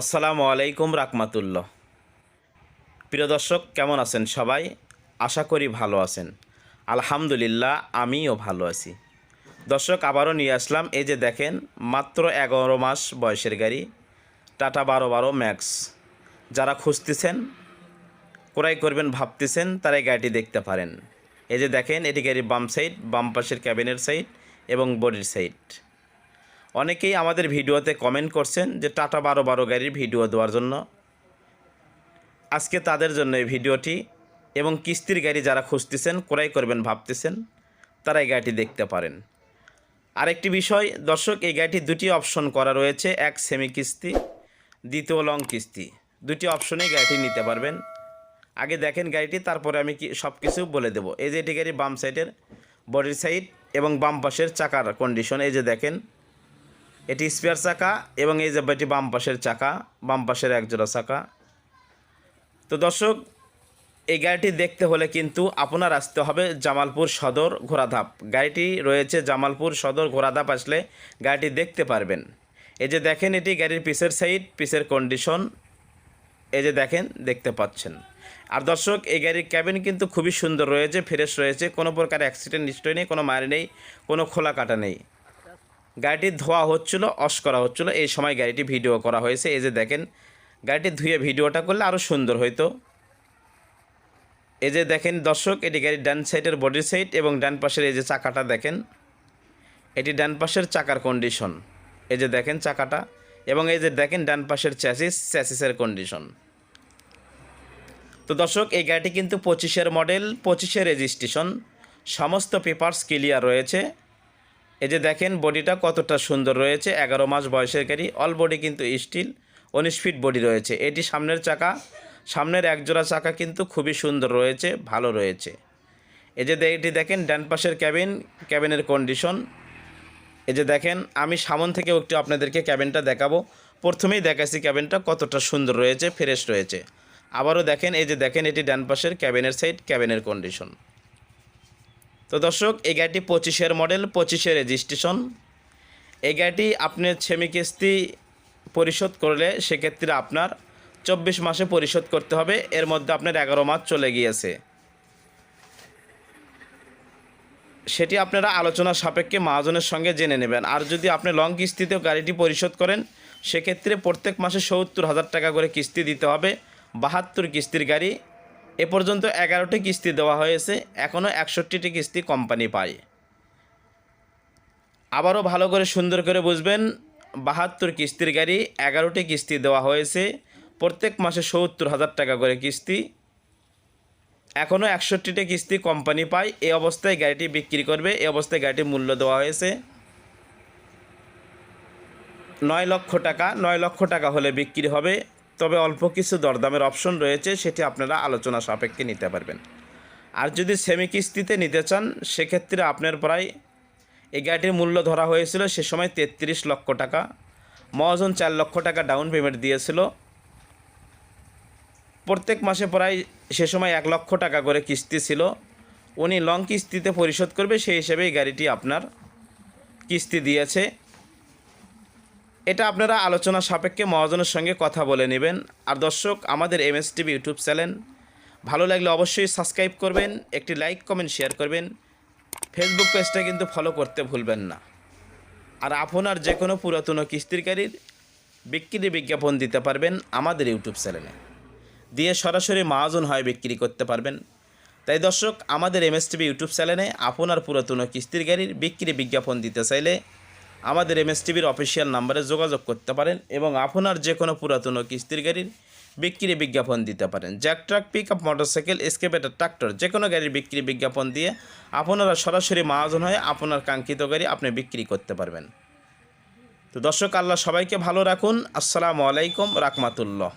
আসসালামু আলাইকুম রাকমাতুল্লাহ প্রিয় দর্শক, কেমন আছেন সবাই? আশা করি ভালো আছেন। আলহামদুলিল্লাহ, আমিও ভালো আছি। দর্শক, আবারও নিয়ে আসলাম এই যে দেখেন, মাত্র এগারো মাস বয়সের গাড়ি, টাটা বারো বারো ম্যাক্স। যারা খুঁজতেছেন, ক্রয় করবেন ভাবতেছেন, তারা এই গাড়িটি দেখতে পারেন। এই যে দেখেন, এটি গাড়ির বাম সাইড বাম পাশের ক্যাবিনের সাইড এবং বডির সাইড অনেকেই আমাদের ভিডিওতে কমেন্ট করছেন যে টাটা বারো বারো গাড়ির ভিডিও দেওয়ার জন্য। আজকে তাদের জন্য এই ভিডিওটি এবং কিস্তির গাড়ি যারা খুঁজতেছেন, ক্রয় করবেন ভাবতেছেন, তারা এই গাড়িটি দেখতে পারেন। আরেকটি বিষয়, দর্শক, এই গাড়িটি দুটি অপশন করা রয়েছে, এক সেমি কিস্তি, দ্বিতীয় লং কিস্তি। দুটি অপশনেই গাড়িটি নিতে পারবেন। আগে দেখেন গাড়িটি, তারপরে আমি কি সব কিছু বলে দেবো। এই যে এটি গাড়ি বাম সাইডের বডির সাইড এবং বাম পাশের চাকার কন্ডিশন এই যে দেখেন এটি স্পেয়ার চাকা এবং এই যে এটি বাম পাশের চাকা, বাম পাশের একজোড়া চাকা তো দর্শক, এই গাড়িটি দেখতে হলে কিন্তু আপনার আসতে হবে জামালপুর সদর ঘোড়াধাপ। গাড়িটি রয়েছে জামালপুর সদর ঘোড়াধাপ আসলে গাড়িটি দেখতে পারবেন। এই যে দেখেন, এটি গাড়ির পিসের সাইড পিসের কন্ডিশন এই যে দেখেন, দেখতে পাচ্ছেন। আর দর্শক, এই গাড়ির ক্যাবিন কিন্তু খুবই সুন্দর রয়েছে ফ্রেশ রয়েছে। কোনো প্রকার অ্যাক্সিডেন্ট নিশ্চয় নেই, কোনো মারি নেই, কোনো খোলা কাটা নেই। গাড়িটি ধোয়া হচ্ছিল, অস করা হচ্ছিল। এই সময় গাড়িটি ভিডিও করা হয়েছে। এই যে দেখেন, গাড়িটি ধুয়ে ভিডিওটা করলে আরও সুন্দর হইতো। এই যে দেখেন দর্শক, এটি গাড়ির ডান সাইডের বডি সাইড এবং ডান পাশের এই যে চাকাটা দেখেন, এটি ডান পাশের চাকার কন্ডিশন এই যে দেখেন চাকাটা এবং এই যে দেখেন ডান পাশের চ্যাসিস চ্যাসিসের কন্ডিশন তো দর্শক, এই গাড়িটি কিন্তু পঁচিশের মডেল পঁচিশের রেজিস্ট্রেশন সমস্ত পেপারস ক্লিয়ার রয়েছে। এই যে দেখেন, বডিটা কতটা সুন্দর রয়েছে। এগারো মাস বয়সের গাড়ি অল বডি কিন্তু স্টিল, উনিশ ফিট বডি রয়েছে। এটি সামনের চাকা, সামনের একজোড়া চাকা কিন্তু খুবই সুন্দর রয়েছে, ভালো রয়েছে। এই যে এটি দেখেন, ডান পাশের ক্যাবিন, ক্যাবিনের কন্ডিশন। এই যে দেখেন, আমি সামন থেকে একটু আপনাদেরকে ক্যাবিনটা দেখাবো। প্রথমেই দেখাচ্ছি ক্যাবিনটা কতটা সুন্দর রয়েছে, ফ্রেশ রয়েছে। আবারও দেখেন, এই যে দেখেন, এটি ডান পাশের ক্যাবিনের সাইড, ক্যাবিনের কন্ডিশন। তো দর্শক, এই গাড়িটি পঁচিশের মডেল, পঁচিশের রেজিস্ট্রেশন। এই গাড়িটি আপনি সেমি কিস্তি পরিশোধ করলে সেক্ষেত্রে আপনার চব্বিশ মাসে পরিশোধ করতে হবে। এর মধ্যে আপনার এগারো মাস চলে গিয়েছে। সেটি আপনারা আলোচনা সাপেক্ষে মহাজনের সঙ্গে জেনে নেবেন। আর যদি আপনি লং কিস্তিতেও গাড়িটি পরিশোধ করেন, সেক্ষেত্রে প্রত্যেক মাসে সত্তর হাজার টাকা করে কিস্তি দিতে হবে। বাহাত্তর কিস্তির গাড়ি এ পর্যন্ত এগারোটি কিস্তি দেওয়া হয়েছে এখনও একষট্টিটি কিস্তি কোম্পানি পায়। আবারও ভালো করে সুন্দর করে বুঝবেন, বাহাত্তর কিস্তির গাড়ি এগারোটি কিস্তি দেওয়া হয়েছে, প্রত্যেক মাসে সত্তর হাজার টাকা করে কিস্তি। এখনও একষট্টিটি কিস্তি কোম্পানি পায় এই অবস্থায় গাড়িটি বিক্রি করবে এই অবস্থায় গাড়িটির মূল্য দেওয়া হয়েছে। নয় লক্ষ টাকা, নয় লক্ষ টাকা হলে বিক্রি হবে তবে অল্প কিছু দরদামের অপশন রয়েছে, সেটি আপনারা আলোচনা সাপেক্ষে নিতে পারবেন। আর যদি সেমি কিস্তিতে নিতে চান, সেক্ষেত্রে আপনার প্রায় এই গাড়িটির মূল্য ধরা হয়েছিল সে সময় তেত্রিশ লক্ষ টাকা। মহাজন চার লক্ষ টাকা ডাউন পেমেন্ট দিয়েছিল। প্রত্যেক মাসে প্রায় সে সময় এক লক্ষ টাকা করে কিস্তি ছিল। উনি লং কিস্তিতে পরিশোধ করবে, সেই হিসেবে এই গাড়িটি আপনার কিস্তি দিয়েছে। এটা আপনারা আলোচনা সাপেক্ষে মহাজনের সঙ্গে কথা বলে নেবেন। আর দর্শক, আমাদের M S TV YouTube channel ভালো লাগলে অবশ্যই সাবস্ক্রাইব করবেন, একটি লাইক, কমেন্ট, শেয়ার করবেন। ফেসবুক পেজটা কিন্তু ফলো করতে ভুলবেন না। আর আপনার যে কোনো পুরাতন কিস্তির গাড়ির বিক্রি বিজ্ঞাপন দিতে পারবেন আমাদের ইউটিউব চ্যানেলে। দিয়ে সরাসরি মহাজন হয় বিক্রি করতে পারবেন। তাই দর্শক, আমাদের এম এস টিভি ইউটিউব চ্যানেলে আপনার পুরাতন কিস্তির গাড়ির বিক্রি বিজ্ঞাপন দিতে চাইলে আমাদের এম এস টিভির অফিসিয়াল নাম্বারে যোগাযোগ করতে পারেন এবং আপনার যে কোনো পুরাতন কিস্তির গাড়ির বিক্রি বিজ্ঞাপন দিতে পারেন। Jack truck pick up motorcycle excavator tractor যে কোনো গাড়ির বিক্রি বিজ্ঞাপন দিয়ে আপনারা সরাসরি মহাজন হয়ে আপনার কাঙ্ক্ষিত গাড়ি আপনি বিক্রি করতে পারবেন। তো দর্শক, আল্লাহ সবাইকে ভালো রাখুন। আসসালামু আলাইকুম রাকমাতুল্লাহ